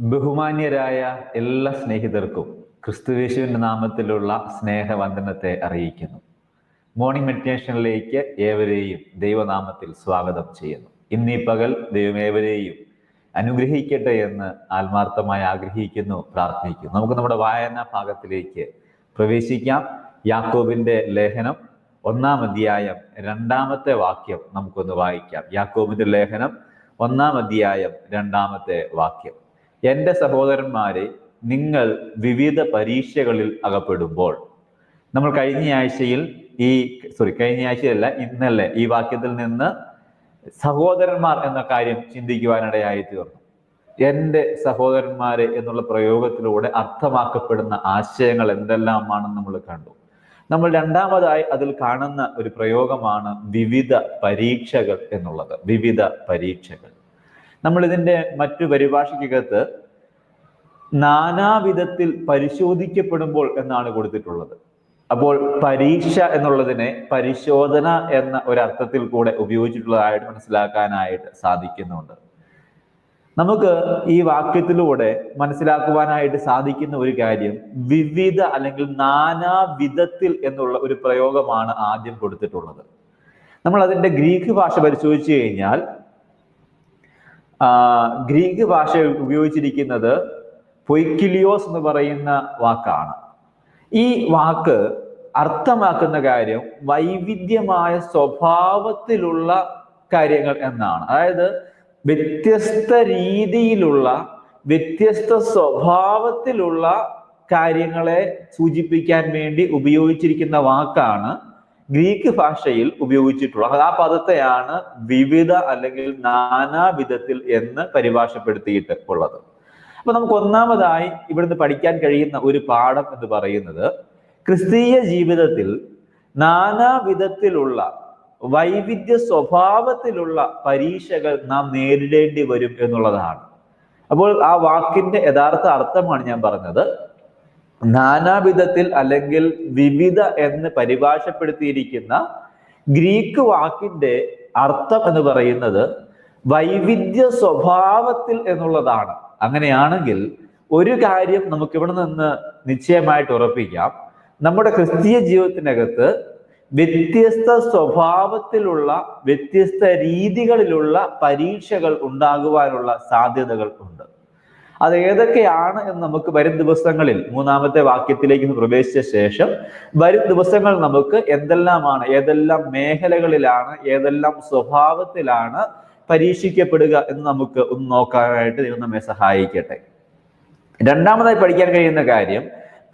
ബഹുമാന്യരായ എല്ലാ സ്നേഹിതർക്കും ക്രിസ്തുവേശുവിന്റെ നാമത്തിലുള്ള സ്നേഹവന്ദനത്തെ അറിയിക്കുന്നു. മോർണിംഗ് മെഡിറ്റേഷനിലേക്ക് ഏവരെയും ദൈവനാമത്തിൽ സ്വാഗതം ചെയ്യുന്നു. ഇന്നീ പകൽ ദൈവം ഏവരെയും അനുഗ്രഹിക്കട്ടെ എന്ന് ആത്മാർത്ഥമായി ആഗ്രഹിക്കുന്നു പ്രാർത്ഥിക്കുന്നു. നമുക്ക് നമ്മുടെ വായനാ ഭാഗത്തിലേക്ക് പ്രവേശിക്കാം. യാക്കോബിന്റെ ലേഖനം ഒന്നാം അധ്യായം രണ്ടാമത്തെ വാക്യം നമുക്കൊന്ന് വായിക്കാം. യാക്കോബിന്റെ ലേഖനം ഒന്നാം അധ്യായം രണ്ടാമത്തെ വാക്യം. എന്റെ സഹോദരന്മാരെ നിങ്ങൾ വിവിധ പരീക്ഷകളിൽ അകപ്പെടുമ്പോൾ നമ്മൾ കഴിഞ്ഞ ആഴ്ചയിൽ ഈ സോറി കഴിഞ്ഞ ആഴ്ചയല്ല ഇന്നലെ ഈ വാക്യത്തിൽ നിന്ന് സഹോദരന്മാർ എന്ന കാര്യം ചിന്തിക്കുവാനിടയായി തീർന്നു. എന്റെ സഹോദരന്മാരെ എന്നുള്ള പ്രയോഗത്തിലൂടെ അർത്ഥമാക്കപ്പെടുന്ന ആശയങ്ങൾ എന്തെല്ലാമാണെന്ന് നമ്മൾ കണ്ടു. നമ്മൾ രണ്ടാമതായി അതിൽ കാണുന്ന ഒരു പ്രയോഗമാണ് വിവിധ പരീക്ഷകൾ എന്നുള്ളത്. വിവിധ പരീക്ഷകൾ. നമ്മൾ ഇതിന്റെ മറ്റു പരിഭാഷയ്ക്കകത്ത് നാനാവിധത്തിൽ പരിശോധിക്കപ്പെടുമ്പോൾ എന്നാണ് കൊടുത്തിട്ടുള്ളത്. അപ്പോൾ പരീക്ഷ എന്നുള്ളതിനെ പരിശോധന എന്ന ഒരർത്ഥത്തിൽ കൂടെ ഉപയോഗിച്ചിട്ടുള്ളതായിട്ട് മനസ്സിലാക്കാനായിട്ട് സാധിക്കുന്നുണ്ട്. നമുക്ക് ഈ വാക്യത്തിലൂടെ മനസ്സിലാക്കുവാനായിട്ട് സാധിക്കുന്ന ഒരു കാര്യം വിവിധ അല്ലെങ്കിൽ നാനാവിധത്തിൽ എന്നുള്ള ഒരു പ്രയോഗമാണ് ആദ്യം കൊടുത്തിട്ടുള്ളത്. നമ്മൾ അതിന്റെ ഗ്രീക്ക് ഭാഷ പരിശോധിച്ചു കഴിഞ്ഞാൽ ഗ്രീക്ക് ഭാഷ ഉപയോഗിച്ചിരിക്കുന്നത് പൊയ്ക്കിലിയോസ് എന്ന് പറയുന്ന വാക്കാണ്. ഈ വാക്ക് അർത്ഥമാക്കുന്ന കാര്യം വൈവിധ്യമായ സ്വഭാവത്തിലുള്ള കാര്യങ്ങൾ എന്നാണ്. അതായത് വ്യത്യസ്ത രീതിയിലുള്ള വ്യത്യസ്ത സ്വഭാവത്തിലുള്ള കാര്യങ്ങളെ സൂചിപ്പിക്കാൻ വേണ്ടി ഉപയോഗിച്ചിരിക്കുന്ന വാക്കാണ് ഗ്രീക്ക് ഭാഷയിൽ ഉപയോഗിച്ചിട്ടുള്ളത്. ആ പദത്തെയാണ് വിവിധ അല്ലെങ്കിൽ നാനാവിധത്തിൽ എന്ന് പരിഭാഷപ്പെടുത്തിയിട്ട് ഉള്ളത്. അപ്പൊ നമുക്ക് ഒന്നാമതായി ഇവിടുന്ന് പഠിക്കാൻ കഴിയുന്ന ഒരു പാഠം എന്ന് പറയുന്നത് ക്രിസ്തീയ ജീവിതത്തിൽ നാനാവിധത്തിലുള്ള വൈവിധ്യ സ്വഭാവത്തിലുള്ള പരീക്ഷകൾ നാം നേരിടേണ്ടി വരും എന്നുള്ളതാണ്. അപ്പോൾ ആ വാക്കിന്റെ യഥാർത്ഥ അർത്ഥമാണ് ഞാൻ പറഞ്ഞത്. നാനാവിധത്തിൽ അല്ലെങ്കിൽ വിവിധ എന്ന് പരിഭാഷപ്പെടുത്തിയിരിക്കുന്ന ഗ്രീക്ക് വാക്കിന്റെ അർത്ഥം എന്ന് പറയുന്നത് വൈവിധ്യ സ്വഭാവത്തിൽ എന്നുള്ളതാണ്. അങ്ങനെയാണെങ്കിൽ ഒരു കാര്യം നമുക്ക് ഇവിടെ നിന്ന് നിശ്ചയമായിട്ട് ഉറപ്പിക്കാം. നമ്മുടെ ക്രിസ്തീയ ജീവിതത്തിനകത്ത് വ്യത്യസ്ത സ്വഭാവത്തിലുള്ള വ്യത്യസ്ത രീതികളിലുള്ള പരീക്ഷകൾ ഉണ്ടാകുവാനുള്ള സാധ്യതകൾ ഉണ്ട് അത് ഏതൊക്കെയാണ് എന്ന് നമുക്ക് വരും ദിവസങ്ങളിൽ മൂന്നാമത്തെ വാക്യത്തിലേക്ക് പ്രവേശിച്ച ശേഷം വരും ദിവസങ്ങൾ നമുക്ക് എന്തെല്ലാമാണ് ഏതെല്ലാം മേഖലകളിലാണ് ഏതെല്ലാം സ്വഭാവത്തിലാണ് പരീക്ഷിക്കപ്പെടുക എന്ന് നമുക്ക് ഒന്ന് നോക്കാനായിട്ട് ദൈവം നമ്മെ സഹായിക്കട്ടെ. രണ്ടാമതായി പഠിക്കാൻ കഴിയുന്ന കാര്യം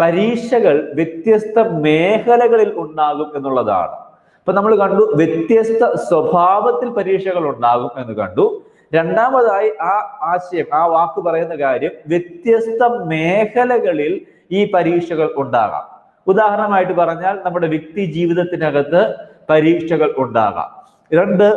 പരീക്ഷകൾ വ്യത്യസ്ത മേഖലകളിൽ ഉണ്ടാകും എന്നുള്ളതാണ്. ഇപ്പൊ നമ്മൾ കണ്ടു വ്യത്യസ്ത സ്വഭാവത്തിൽ പരീക്ഷകൾ ഉണ്ടാകും എന്ന് കണ്ടു. രണ്ടാമതായി ആ ആശയം ആ വാക്ക് പറയുന്ന കാര്യം വ്യത്യസ്ത മേഖലകളിൽ ഈ പരീക്ഷകൾ ഉണ്ടാകാം. ഉദാഹരണമായിട്ട് പറഞ്ഞാൽ നമ്മുടെ വ്യക്തി ജീവിതത്തിനകത്ത് പരീക്ഷകൾ ഉണ്ടാകാം. രണ്ട്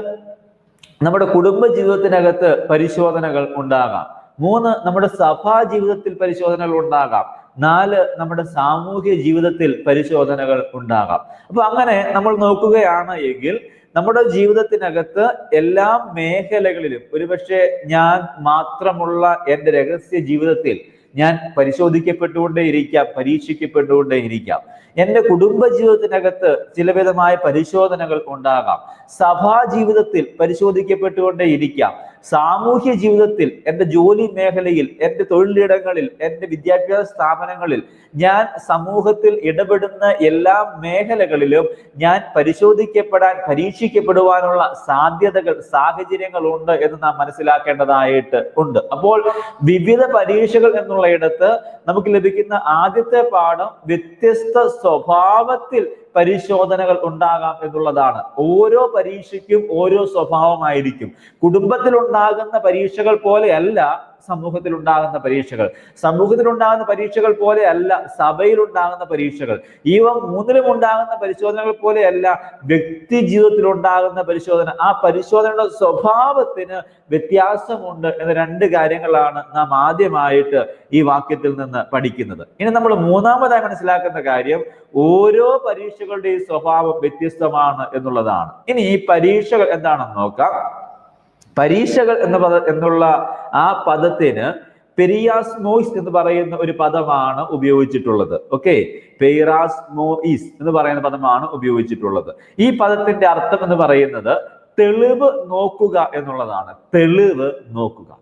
നമ്മുടെ കുടുംബ ജീവിതത്തിനകത്ത് പരിശോധനകൾ ഉണ്ടാകാം. മൂന്ന് നമ്മുടെ സഭാ ജീവിതത്തിൽ പരിശോധനകൾ ഉണ്ടാകാം. നാല് നമ്മുടെ സാമൂഹ്യ ജീവിതത്തിൽ പരിശോധനകൾ ഉണ്ടാകാം. അപ്പൊ അങ്ങനെ നമ്മൾ നോക്കുകയാണ് എങ്കിൽ നമ്മുടെ ജീവിതത്തിനകത്ത് എല്ലാ മേഖലകളിലും ഒരുപക്ഷെ ഞാൻ മാത്രമുള്ള എന്റെ രഹസ്യ ജീവിതത്തിൽ ഞാൻ പരിശോധിക്കപ്പെട്ടുകൊണ്ടേ ഇരിക്കാം പരീക്ഷിക്കപ്പെട്ടുകൊണ്ടേ ഇരിക്കാം എന്റെ കുടുംബ ജീവിതത്തിനകത്ത് ചിലവിധമായ പരിശോധനകൾ ഉണ്ടാകാം. സഭാ ജീവിതത്തിൽ പരിശോധിക്കപ്പെട്ടുകൊണ്ടേ ഇരിക്കാം സാമൂഹ്യ ജീവിതത്തിൽ എന്റെ ജോലി മേഖലയിൽ എന്റെ തൊഴിലിടങ്ങളിൽ എന്റെ വിദ്യാഭ്യാസ സ്ഥാപനങ്ങളിൽ ഞാൻ സമൂഹത്തിൽ ഇടപെടുന്ന എല്ലാ മേഖലകളിലും ഞാൻ പരിശോധിക്കപ്പെടാൻ പരീക്ഷിക്കപ്പെടുവാനുള്ള സാധ്യതകൾ സാഹചര്യങ്ങൾ ഉണ്ട് എന്ന് നാം മനസ്സിലാക്കേണ്ടതായിട്ട് ഉണ്ട്. അപ്പോൾ വിവിധ പരീക്ഷകൾ എന്നുള്ള ഇടത്ത് നമുക്ക് ലഭിക്കുന്ന ആദ്യത്തെ പാഠം വ്യത്യസ്ത സ്വഭാവത്തിൽ പരിശോധനകൾ ഉണ്ടാകാം എന്നുള്ളതാണ്. ഓരോ പരീക്ഷയ്ക്കും ഓരോ സ്വഭാവമായിരിക്കും. കുടുംബത്തിൽ ഉണ്ടാകുന്ന പരീക്ഷകൾ പോലെയല്ല സമൂഹത്തിൽ ഉണ്ടാകുന്ന പരീക്ഷകൾ. സമൂഹത്തിൽ ഉണ്ടാകുന്ന പരീക്ഷകൾ പോലെയല്ല സഭയിൽ ഉണ്ടാകുന്ന പരീക്ഷകൾ. ഇവ മൂന്നിലും ഉണ്ടാകുന്ന പരിശോധനകൾ പോലെയല്ല വ്യക്തി ജീവിതത്തിൽ ഉണ്ടാകുന്ന പരിശോധന. ആ പരിശോധനയുടെ സ്വഭാവത്തിന് വ്യത്യാസമുണ്ട് എന്ന രണ്ട് കാര്യങ്ങളാണ് നാം ആദ്യമായിട്ട് ഈ വാക്യത്തിൽ നിന്ന് പഠിക്കുന്നത്. ഇനി നമ്മൾ മൂന്നാമതായി മനസ്സിലാക്കുന്ന കാര്യം ഓരോ പരീക്ഷകളുടെയും സ്വഭാവം വ്യത്യസ്തമാണ് എന്നുള്ളതാണ്. ഇനി ഈ പരീക്ഷകൾ എന്താണെന്ന് നോക്കാം. പരീക്ഷകൾ എന്ന പദ എന്നുള്ള ആ പദത്തിന് പെരിയാസ്മോയിസ് എന്ന് പറയുന്ന ഒരു പദമാണ് ഉപയോഗിച്ചിട്ടുള്ളത്. ഓക്കെ? പെയ്റാസ്മോയിസ് എന്ന് പറയുന്ന പദമാണ് ഉപയോഗിച്ചിട്ടുള്ളത്. ഈ പദത്തിന്റെ അർത്ഥം എന്ന് പറയുന്നത് തെളിവ് നോക്കുക എന്നുള്ളതാണ്. തെളിവ് നോക്കുക.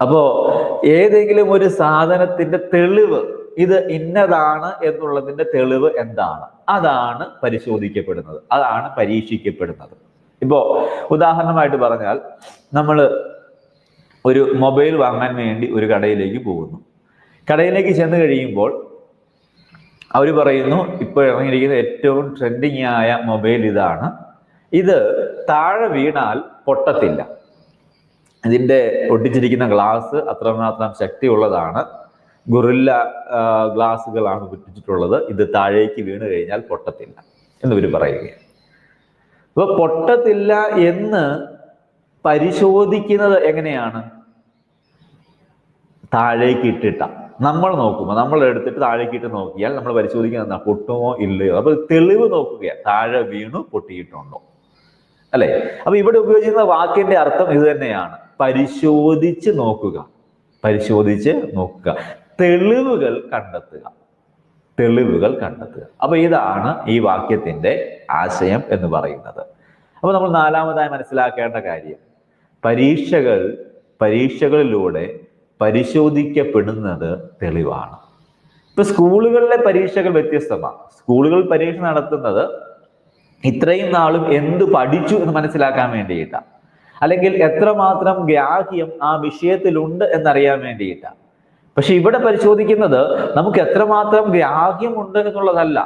അപ്പോ ഏതെങ്കിലും ഒരു സാധനത്തിന്റെ തെളിവ് ഇത് ഇന്നതാണ് എന്നുള്ളതിന്റെ തെളിവ് എന്താണ്? അതാണ് പരിശോധിക്കപ്പെടുന്നത്. അതാണ് പരീക്ഷിക്കപ്പെടുന്നത്. ഇപ്പോ ഉദാഹരണമായിട്ട് പറഞ്ഞാൽ നമ്മൾ ഒരു മൊബൈൽ വാങ്ങാൻ വേണ്ടി ഒരു കടയിലേക്ക് പോകുന്നു. കടയിലേക്ക് ചെന്ന് കഴിയുമ്പോൾ അവർ പറയുന്നു ഇപ്പോൾ ഇറങ്ങിയിരിക്കുന്ന ഏറ്റവും ട്രെൻഡിങ് ആയ മൊബൈൽ ഇതാണ്. ഇത് താഴെ വീണാൽ പൊട്ടത്തില്ല. ഇതിന്റെ ഒട്ടിച്ചിരിക്കുന്ന ഗ്ലാസ് അത്രമാത്രം ശക്തിയുള്ളതാണ്. ഗുറില്ല ഗ്ലാസ്സുകളാണ് ഒട്ടിച്ചിട്ടുള്ളത് ഇത് താഴേക്ക് വീണ് കഴിഞ്ഞാൽ പൊട്ടത്തില്ല. എന്നിവർ പറയുകയാണ്. അപ്പൊ പൊട്ടത്തില്ല എന്ന് പരിശോധിക്കുന്നത് എങ്ങനെയാണ്? താഴേക്ക് ഇട്ടിട്ട. നമ്മൾ നോക്കുമ്പോൾ നമ്മൾ എടുത്തിട്ട് താഴേക്ക് ഇട്ട് നോക്കിയാൽ നമ്മൾ പരിശോധിക്കുന്നത് എന്താ? പൊട്ടുമോ ഇല്ലയോ? അപ്പൊ തെളിവ് നോക്കുക താഴെ വീണു പൊട്ടിയിട്ടുണ്ടോ? അല്ലെ? അപ്പൊ ഇവിടെ ഉപയോഗിക്കുന്ന വാക്കിന്റെ അർത്ഥം ഇത് തന്നെയാണ്. പരിശോധിച്ച് നോക്കുക. പരിശോധിച്ച് നോക്കുക. തെളിവുകൾ കണ്ടെത്തുക. തെളിവുകൾ കണ്ടെത്തുക. അപ്പൊ ഇതാണ് ഈ വാക്യത്തിന്റെ ആശയം എന്ന് പറയുന്നത്. അപ്പൊ നമ്മൾ നാലാമതായി മനസ്സിലാക്കേണ്ട കാര്യം പരീക്ഷകൾ പരീക്ഷകളിലൂടെ പരിശോധിക്കപ്പെടുന്നത് തെളിവാണ്. ഇപ്പൊ സ്കൂളുകളിലെ പരീക്ഷകൾ വ്യത്യസ്തമാണ്. സ്കൂളുകൾ പരീക്ഷ നടത്തുന്നത് ഇത്രയും നാളും എന്ത് പഠിച്ചു എന്ന് മനസ്സിലാക്കാൻ വേണ്ടിയിട്ടാണ്. അല്ലെങ്കിൽ എത്രമാത്രം ഗ്രാഹ്യം ആ വിഷയത്തിലുണ്ട് എന്നറിയാൻ വേണ്ടിയിട്ടാണ്. പക്ഷെ ഇവിടെ പരിശോധിക്കുന്നത് നമുക്ക് എത്രമാത്രം ഗ്രാഹ്യമുണ്ട് എന്നുള്ളതല്ല.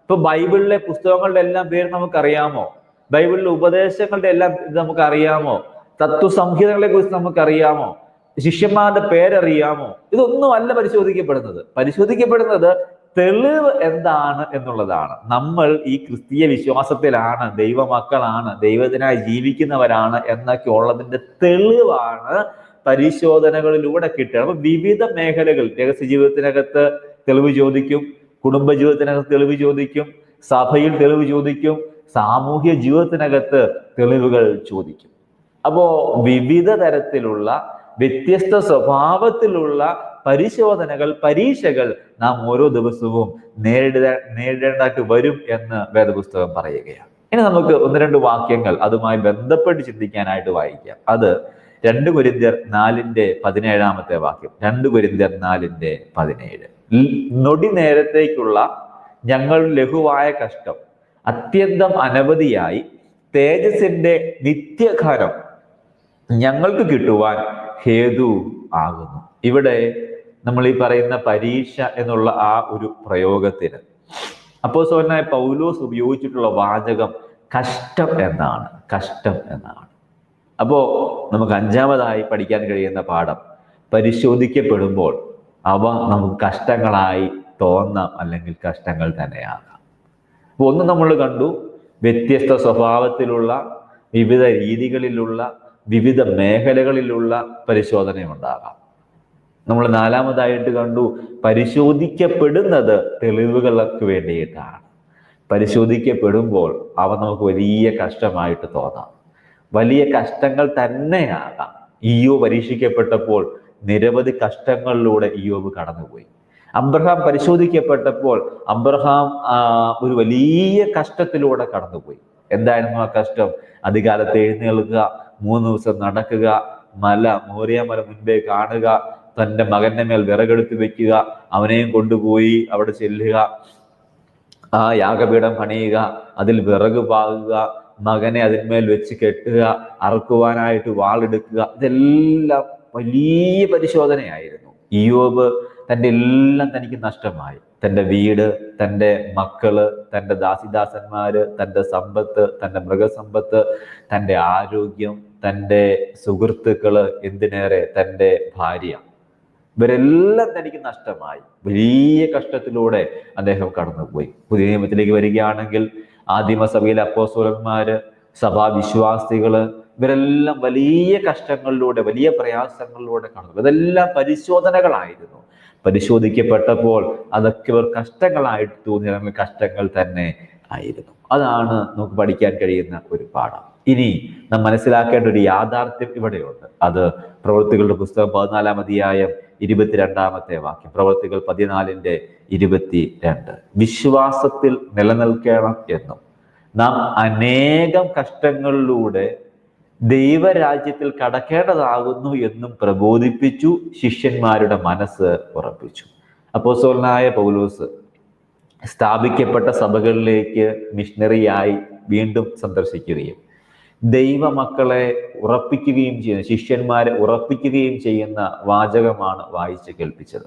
ഇപ്പൊ ബൈബിളിലെ പുസ്തകങ്ങളുടെ എല്ലാം പേര് നമുക്കറിയാമോ? ബൈബിളിലെ ഉപദേശങ്ങളുടെ എല്ലാം ഇത് നമുക്കറിയാമോ? തത്വസംഹിതകളെ കുറിച്ച് നമുക്കറിയാമോ? ശിഷ്യന്മാരുടെ പേരറിയാമോ? ഇതൊന്നും അല്ല പരിശോധിക്കപ്പെടുന്നത്. പരിശോധിക്കപ്പെടുന്നത് തെളിവ് എന്താണ് എന്നുള്ളതാണ്. നമ്മൾ ഈ ക്രിസ്തീയ വിശ്വാസത്തിലാണ് ദൈവമക്കളാണ് ദൈവത്തിനായി ജീവിക്കുന്നവരാണ് എന്നൊക്കെ ഉള്ളതിന്റെ തെളിവാണ് പരിശോധനകളിലൂടെ കിട്ടുക അപ്പൊ വിവിധ മേഖലകൾ രഹസ്യ ജീവിതത്തിനകത്ത് തെളിവ് ചോദിക്കും കുടുംബ ജീവിതത്തിനകത്ത് തെളിവ് ചോദിക്കും സഭയിൽ തെളിവ് ചോദിക്കും സാമൂഹ്യ ജീവിതത്തിനകത്ത് തെളിവുകൾ ചോദിക്കും. അപ്പോ വിവിധ തരത്തിലുള്ള വ്യത്യസ്ത സ്വഭാവത്തിലുള്ള പരിശോധനകൾ പരീക്ഷകൾ നാം ഓരോ ദിവസവും നേരിട നേരിടേണ്ടതായിട്ട് വരും എന്ന് വേദപുസ്തകം പറയുകയാണ്. ഇനി നമുക്ക് ഒന്ന് രണ്ട് വാക്യങ്ങൾ അതുമായി ബന്ധപ്പെട്ട് ചിന്തിക്കാനായിട്ട് വായിക്കാം. അത് രണ്ട് കുരിന്തിയർ നാലിന്റെ പതിനേഴാമത്തെ വാക്യം. രണ്ട് കുരിന്തിയർ നാലിന്റെ പതിനേഴ്. നൊടി നേരത്തേക്കുള്ള ഞങ്ങൾ ലഘുവായ കഷ്ടം അത്യന്തം അനവധിയായി തേജസിന്റെ നിത്യഘനം ഞങ്ങൾക്ക് കിട്ടുവാൻ ഹേതു ആകുന്നു. ഇവിടെ നമ്മൾ ഈ പറയുന്ന പരീക്ഷ എന്നുള്ള ആ ഒരു പ്രയോഗത്തിന് അപ്പോ സോനായ പൗലോസ് ഉപയോഗിച്ചിട്ടുള്ള വാചകം കഷ്ടം എന്നാണ്. കഷ്ടം എന്നാണ്. അപ്പോ നമുക്ക് അഞ്ചാമതായി പഠിക്കാൻ കഴിയുന്ന പാഠം പരിശോധിക്കപ്പെടുമ്പോൾ അവ നമുക്ക് കഷ്ടങ്ങളായി തോന്നാം അല്ലെങ്കിൽ കഷ്ടങ്ങൾ തന്നെയാകാം. അപ്പൊ ഒന്ന് നമ്മൾ കണ്ടു വ്യത്യസ്ത സ്വഭാവത്തിലുള്ള വിവിധ രീതികളിലുള്ള വിവിധ മേഖലകളിലുള്ള പരിശോധനയുണ്ടാകാം. നമ്മൾ നാലാമതായിട്ട് കണ്ടു പരിശോധിക്കപ്പെടുന്നത് തെളിവുകൾക്ക് വേണ്ടിയിട്ടാണ്. പരിശോധിക്കപ്പെടുമ്പോൾ അവ നമുക്ക് വലിയ കഷ്ടമായിട്ട് തോന്നാം. വലിയ കഷ്ടങ്ങൾ തന്നെയാകാം. ഇയോ പരീക്ഷിക്കപ്പെട്ടപ്പോൾ നിരവധി കഷ്ടങ്ങളിലൂടെ ഇയോബ് കടന്നുപോയി. അബ്രഹാം പരിശോധിക്കപ്പെട്ടപ്പോൾ അബ്രഹാം ഒരു വലിയ കഷ്ടത്തിലൂടെ കടന്നുപോയി. എന്തായിരുന്നു ആ കഷ്ടം? അധികാലത്ത് എഴുന്നേൽക്കുക മൂന്ന് ദിവസം നടക്കുക മല മോറിയ മല മുൻപേ കാണുക തന്റെ മകന്റെ മേൽ വിറകെടുത്ത് വെക്കുക അവനെയും കൊണ്ടുപോയി അവിടെ ചെല്ലുക ആ യാഗപീഠം പണിയുക അതിൽ വിറക് പാകുക മകനെ അതിന്മേൽ വെച്ച് കെട്ടുക അറക്കുവാനായിട്ട് വാളെടുക്കുക ഇതെല്ലാം വലിയ പരിശോധനയായിരുന്നു. ഇയോബ് തന്റെ എല്ലാം തനിക്ക് നഷ്ടമായി. തന്റെ വീട് തന്റെ മക്കൾ തന്റെ ദാസിദാസന്മാര് തന്റെ സമ്പത്ത് തന്റെ മൃഗസമ്പത്ത് തന്റെ ആരോഗ്യം തന്റെ സുഹൃത്തുക്കൾ എന്തിനേറെ തന്റെ ഭാര്യ. ഇവരെല്ലാം തനിക്ക് നഷ്ടമായി. വലിയ കഷ്ടത്തിലൂടെ അദ്ദേഹം കടന്നുപോയി. പുതിയ നിയമത്തിലേക്ക് വരികയാണെങ്കിൽ ആദിമസഭയിലെ അപ്പോസ്വലന്മാര് സഭാവിശ്വാസികൾ ഇവരെല്ലാം വലിയ കഷ്ടങ്ങളിലൂടെ വലിയ പ്രയാസങ്ങളിലൂടെ കടന്നു. ഇതെല്ലാം പരിശോധനകളായിരുന്നു. പരിശോധിക്കപ്പെട്ടപ്പോൾ അതൊക്കെ ഇവർ കഷ്ടങ്ങളായിട്ട് തോന്നിയ കഷ്ടങ്ങൾ തന്നെ ആയിരുന്നു. അതാണ് നമുക്ക് പഠിക്കാൻ കഴിയുന്ന ഒരു പാഠം. ഇനി നാം മനസ്സിലാക്കേണ്ട ഒരു യാഥാർത്ഥ്യം ഇവിടെയുണ്ട്. അത് പ്രവൃത്തികളുടെ പുസ്തകം പതിനാലാം അധ്യായം ഇരുപത്തിരണ്ടാമത്തെ വാക്യം. പ്രവൃത്തികൾ പതിനാലിന്റെ ഇരുപത്തി രണ്ട് വിശ്വാസത്തിൽ നിലനിൽക്കണം എന്നും. നാം അനേകം കഷ്ടങ്ങളിലൂടെ ദൈവരാജ്യത്തിൽ കടക്കേണ്ടതാകുന്നു എന്നും പ്രബോധിപ്പിച്ചു ശിഷ്യന്മാരുടെ മനസ്സ് ഉറപ്പിച്ചു. അപ്പോസ്തലനായ പൗലോസ് സ്ഥാപിക്കപ്പെട്ട സഭകളിലേക്ക് മിഷണറിയായി വീണ്ടും സന്ദർശിക്കുകയും ദൈവമക്കളെ ഉറപ്പിക്കുകയും ചെയ്യുന്ന ശിഷ്യന്മാരെ ഉറപ്പിക്കുകയും ചെയ്യുന്ന വാചകമാണ് വായിച്ച് കേൾപ്പിച്ചത്.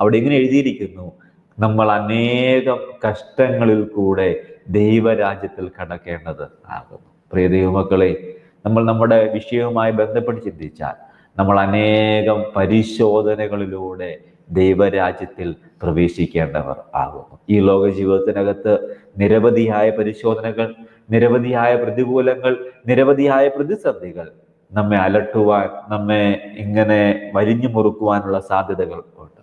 അവിടെ ഇങ്ങനെ എഴുതിയിരിക്കുന്നു? നമ്മൾ അനേകം കഷ്ടങ്ങളിൽ കൂടെ ദൈവരാജ്യത്തിൽ കടക്കേണ്ടത് ആകുന്നു. പ്രിയ ദൈവമക്കളെ നമ്മൾ നമ്മുടെ വിഷയവുമായി ബന്ധപ്പെട്ട് ചിന്തിച്ചാൽ നമ്മൾ അനേകം പരിശോധനകളിലൂടെ ദൈവരാജ്യത്തിൽ പ്രവേശിക്കേണ്ടവർ ആകുന്നു. ഈ ലോക ജീവിതത്തിനകത്ത് നിരവധിയായ പരിശോധനകൾ നിരവധിയായ പ്രതികൂലങ്ങൾ നിരവധിയായ പ്രതിസന്ധികൾ നമ്മെ അലട്ടുവാൻ നമ്മെ ഇങ്ങനെ വരിഞ്ഞു മുറുക്കുവാനുള്ള സാധ്യതകൾ ഉണ്ട്.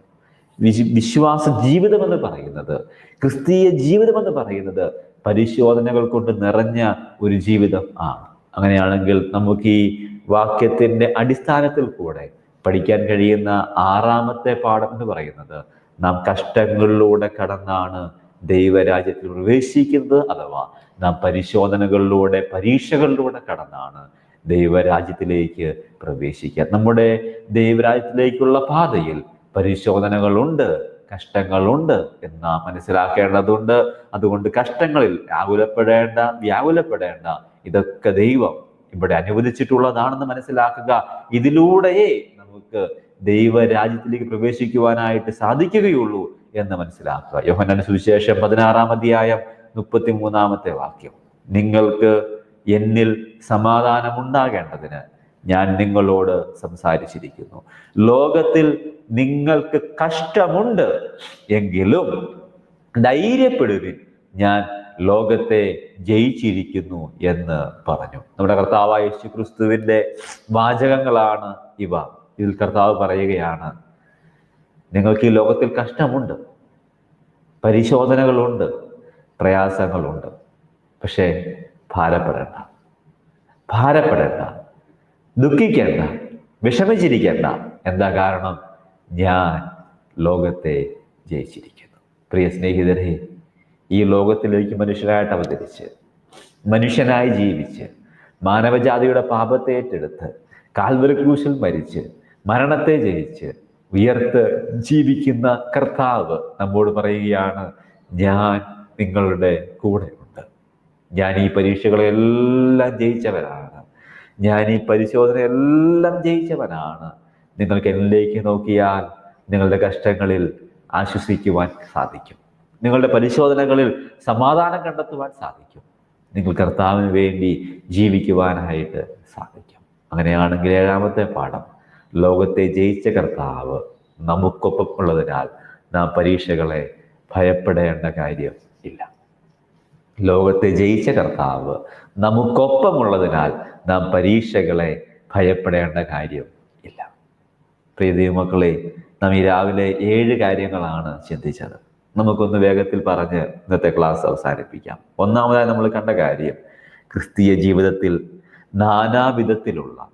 വിശ് വിശ്വാസ ജീവിതം എന്ന് പറയുന്നത് ക്രിസ്തീയ ജീവിതം എന്ന് പറയുന്നത് പരിശോധനകൾ കൊണ്ട് നിറഞ്ഞ ഒരു ജീവിതം ആണ്. അങ്ങനെയാണെങ്കിൽ നമുക്ക് ഈ വാക്യത്തിന്റെ അടിസ്ഥാനത്തിൽ കൂടെ പഠിക്കാൻ കഴിയുന്ന ആറാമത്തെ പാഠം എന്ന് പറയുന്നത് നാം കഷ്ടങ്ങളിലൂടെ കടന്നാണ് ദൈവരാജ്യത്തിൽ പ്രവേശിക്കുന്നത് അഥവാ നാം പരിശോധനകളിലൂടെ പരീക്ഷകളിലൂടെ കടന്നാണ് ദൈവരാജ്യത്തിലേക്ക് പ്രവേശിക്കുക. നമ്മുടെ ദൈവരാജ്യത്തിലേക്കുള്ള പാതയിൽ പരിശോധനകളുണ്ട് കഷ്ടങ്ങളുണ്ട് എന്ന് നാം മനസ്സിലാക്കേണ്ടതുണ്ട്. അതുകൊണ്ട് കഷ്ടങ്ങളിൽ വ്യാകുലപ്പെടേണ്ട വ്യാകുലപ്പെടേണ്ട ഇതൊക്കെ ദൈവം ഇവിടെ അനുവദിച്ചിട്ടുള്ളതാണെന്ന് മനസ്സിലാക്കുക. ഇതിലൂടെയേ നമുക്ക് ദൈവരാജ്യത്തിലേക്ക് പ്രവേശിക്കുവാനായിട്ട് സാധിക്കുകയുള്ളൂ. എന്ന് മനസ്സിലാക്കുക. യോഹന്നാൻ സുവിശേഷം പതിനാറാം അധ്യായം മുപ്പത്തി മൂന്നാമത്തെ വാക്യം. നിങ്ങൾക്ക് എന്നിൽ സമാധാനമുണ്ടാകേണ്ടതിന് ഞാൻ നിങ്ങളോട് സംസാരിച്ചിരിക്കുന്നു. ലോകത്തിൽ നിങ്ങൾക്ക് കഷ്ടമുണ്ട് എങ്കിലും ധൈര്യപ്പെടുവിൻ ഞാൻ ലോകത്തെ ജയിച്ചിരിക്കുന്നു എന്ന് പറഞ്ഞു. നമ്മുടെ കർത്താവായ യേശു ക്രിസ്തുവിന്റെ വാചകങ്ങളാണ് ഇവ. ഇതിൽ കർത്താവ് പറയുകയാണ് നിങ്ങൾക്ക് ഈ ലോകത്തിൽ കഷ്ടമുണ്ട്. പരിശോധനകളുണ്ട്. പ്രയാസങ്ങളുണ്ട്. പക്ഷേ ഭാരപ്പെടേണ്ട. ഭാരപ്പെടേണ്ട. ദുഃഖിക്കേണ്ട. വിഷമിച്ചിരിക്കേണ്ട. എന്താ കാരണം? ഞാൻ ലോകത്തെ ജയിച്ചിരിക്കുന്നു. പ്രിയ സ്നേഹിതരെ ഈ ലോകത്തിലേക്ക് മനുഷ്യനായിട്ട് അവതരിച്ച് മനുഷ്യനായി ജീവിച്ച് മാനവജാതിയുടെ പാപത്തെ ഏറ്റെടുത്ത് കാൽവരക്രൂശിൽ മരിച്ച് മരണത്തെ ജയിച്ച് ഉയർത്ത് ജീവിക്കുന്ന കർത്താവ് നമ്മോട് പറയുകയാണ് ഞാൻ നിങ്ങളുടെ കൂടെയുണ്ട് ഞാൻ ഈ പരീക്ഷകളെല്ലാം ജയിച്ചവനാണ് ഞാൻ ഈ പരിശോധനയെല്ലാം ജയിച്ചവനാണ്. നിങ്ങൾക്ക് എന്നിലേക്ക് നോക്കിയാൽ നിങ്ങളുടെ കഷ്ടങ്ങളിൽ ആശ്വസിക്കുവാൻ സാധിക്കും. നിങ്ങളുടെ പരിശോധനകളിൽ സമാധാനം കണ്ടെത്തുവാൻ സാധിക്കും. നിങ്ങൾ കർത്താവിന് വേണ്ടി ജീവിക്കുവാനായിട്ട് സാധിക്കും. അങ്ങനെയാണെങ്കിൽ ഏഴാമത്തെ പാഠം. ലോകത്തെ ജയിച്ച കർത്താവ് നമുക്കൊപ്പം ഉള്ളതിനാൽ നാം പരീക്ഷകളെ ഭയപ്പെടേണ്ട കാര്യം ഇല്ല. ലോകത്തെ ജയിച്ച കർത്താവ് നമുക്കൊപ്പമുള്ളതിനാൽ നാം പരീക്ഷകളെ ഭയപ്പെടേണ്ട കാര്യം ഇല്ല. പ്രിയ ദൈവമക്കളെ നാം ഈ രാവിലെ ഏഴ് കാര്യങ്ങളാണ് ചിന്തിച്ചത്. നമുക്കൊന്ന് വേഗത്തിൽ പറഞ്ഞ് ഇന്നത്തെ ക്ലാസ് അവസാനിപ്പിക്കാം. ഒന്നാമതായി നമ്മൾ കണ്ട കാര്യം ക്രിസ്തീയ ജീവിതത്തിൽ നാനാവിധത്തിലുള്ള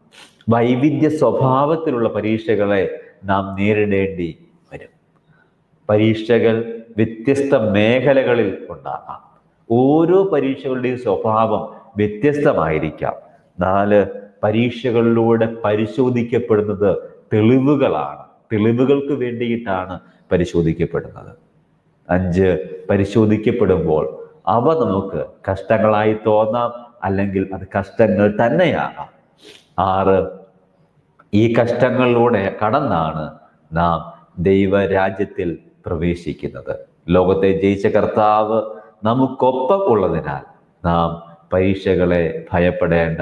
വൈവിധ്യ സ്വഭാവത്തിലുള്ള പരീക്ഷകളെ നാം നേരിടേണ്ടി വരും. പരീക്ഷകൾ വ്യത്യസ്ത മേഖലകളിൽ ഉണ്ടാകാം. ഓരോ പരീക്ഷകളുടെയും സ്വഭാവം വ്യത്യസ്തമായിരിക്കാം. നാല് പരീക്ഷകളിലൂടെ പരിശോധിക്കപ്പെടുന്നത് തെളിവുകളാണ്. തെളിവുകൾക്ക് വേണ്ടിയിട്ടാണ് പരിശോധിക്കപ്പെടുന്നത്. അഞ്ച് പരിശോധിക്കപ്പെടുമ്പോൾ അവ നമുക്ക് കഷ്ടങ്ങളായി തോന്നാം അല്ലെങ്കിൽ അത് കഷ്ടങ്ങൾ തന്നെയാകാം. ആറ് ഈ കഷ്ടങ്ങളിലൂടെ കടന്നാണ് നാം ദൈവരാജ്യത്തിൽ പ്രവേശിക്കുന്നത്. ലോകത്തെ ജയിച്ച കർത്താവ് നമുക്കൊപ്പം ഉള്ളതിനാൽ നാം പരീക്ഷകളെ ഭയപ്പെടേണ്ട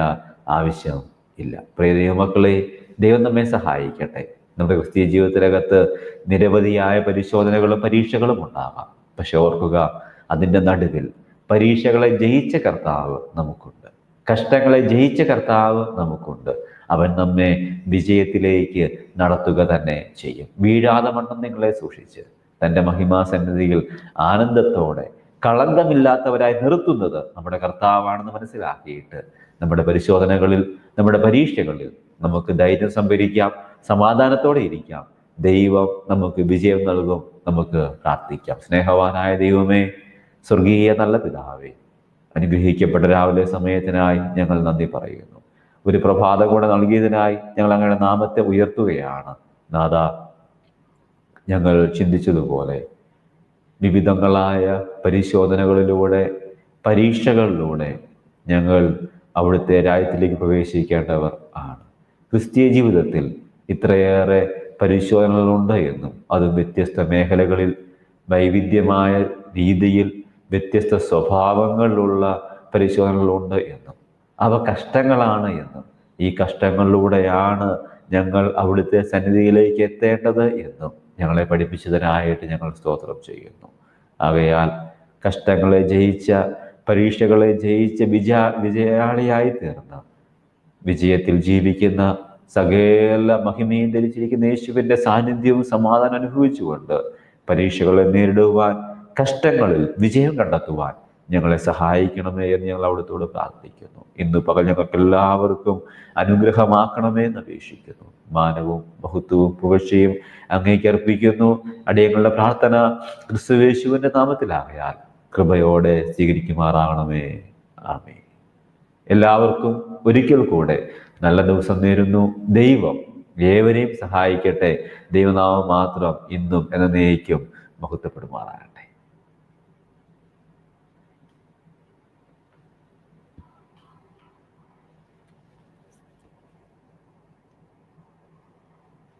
ആവശ്യം ഇല്ല. പ്രിയ ദൈവമക്കളെ ദൈവം നമ്മെ സഹായിക്കട്ടെ. നമ്മുടെ ക്രിസ്തീയ ജീവിതത്തിനകത്ത് നിരവധിയായ പരിശോധനകളും പരീക്ഷകളും ഉണ്ടാവാം. പക്ഷെ ഓർക്കുക അതിന്റെ നടുവിൽ പരീക്ഷകളെ ജയിച്ച കർത്താവ് നമുക്കുണ്ട്. കഷ്ടങ്ങളെ ജയിച്ച കർത്താവ് നമുക്കുണ്ട്. അവൻ നമ്മെ വിജയത്തിലേക്ക് നടത്തുക തന്നെ ചെയ്യും. വീഴാതെ മണ്ണം നിങ്ങളെ സൂക്ഷിച്ച് തന്റെ മഹിമാസന്നിധിയിൽ ആനന്ദത്തോടെ കളങ്കമില്ലാത്തവരായി നിർത്തുന്നത് നമ്മുടെ കർത്താവാണെന്ന് മനസ്സിലാക്കിയിട്ട് നമ്മുടെ പരിശോധനകളിൽ നമ്മുടെ പരീക്ഷകളിൽ നമുക്ക് ധൈര്യം സംഭരിക്കാം സമാധാനത്തോടെ ഇരിക്കാം. ദൈവം നമുക്ക് വിജയം നൽകും നമുക്ക് പ്രാർത്ഥിക്കാം. സ്നേഹവാനായ ദൈവമേ സ്വർഗീയ നല്ല പിതാവേ അനുഗ്രഹിക്കപ്പെട്ട രാവിലെ സമയത്തിനായി ഞങ്ങൾ നന്ദി പറയുന്നു. ഒരു പ്രഭാത കൂടെ നൽകിയതിനായി ഞങ്ങൾ അങ്ങയുടെ നാമത്തെ ഉയർത്തുകയാണ്. നാഥ ഞങ്ങൾ ചിന്തിച്ചതുപോലെ വിവിധങ്ങളായ പരിശോധനകളിലൂടെ പരീക്ഷകളിലൂടെ ഞങ്ങൾ അവിടുത്തെ രാജ്യത്തിലേക്ക് പ്രവേശിക്കേണ്ടവർ ആണ്. ക്രിസ്തീയ ജീവിതത്തിൽ ഇത്രയേറെ പരിശോധനകളുണ്ട് എന്നും അതും വ്യത്യസ്ത മേഖലകളിൽ വൈവിധ്യമായ രീതിയിൽ വ്യത്യസ്ത സ്വഭാവങ്ങളിലുള്ള പരിശോധനകളുണ്ട് എന്നും. അവ കഷ്ടങ്ങളാണ് എന്നും. ഈ കഷ്ടങ്ങളിലൂടെയാണ് ഞങ്ങൾ അവിടുത്തെ സന്നിധിയിലേക്ക് എത്തേണ്ടത് എന്നും ഞങ്ങളെ പഠിപ്പിച്ചതിനായിട്ട് ഞങ്ങൾ സ്തോത്രം ചെയ്യുന്നു. ആകയാൽ കഷ്ടങ്ങളെ ജയിച്ച പരീക്ഷകളെ ജയിച്ച വിജയ വിജയാളിയായി തീർന്ന വിജയത്തിൽ ജീവിക്കുന്ന സകല മഹിമയും ധരിച്ചിരിക്കുന്ന യേശുവിന്റെ സാന്നിധ്യവും സമാധാനം അനുഭവിച്ചുകൊണ്ട് പരീക്ഷകളെ നേരിടുവാൻ കഷ്ടങ്ങളിൽ വിജയം കണ്ടെത്തുവാൻ ഞങ്ങളെ സഹായിക്കണമേ എന്ന് ഞങ്ങൾ അവിടുത്തോട് പ്രാർത്ഥിക്കുന്നു. ഇന്ന് പകൽ ഞങ്ങൾക്ക് എല്ലാവർക്കും അനുഗ്രഹമാക്കണമേ എന്ന് അപേക്ഷിക്കുന്നു. മാനവും ബഹുത്വവും പുകഴ്ചയും അങ്ങേക്ക് അർപ്പിക്കുന്നു. അടിയങ്ങളുടെ പ്രാർത്ഥന ക്രിസ്തുവേശുവിന്റെ നാമത്തിലാകയാൽ കൃപയോടെ സ്വീകരിക്കുമാറാകണമേ. ആമേ എല്ലാവർക്കും ഒരിക്കൽ കൂടെ നല്ല ദിവസം നേരുന്നു. ദൈവം ഏവരെയും സഹായിക്കട്ടെ. ദൈവനാമം മാത്രം ഇന്നും എന്നേക്കും മഹത്വപ്പെടുമാറാകട്ടെ.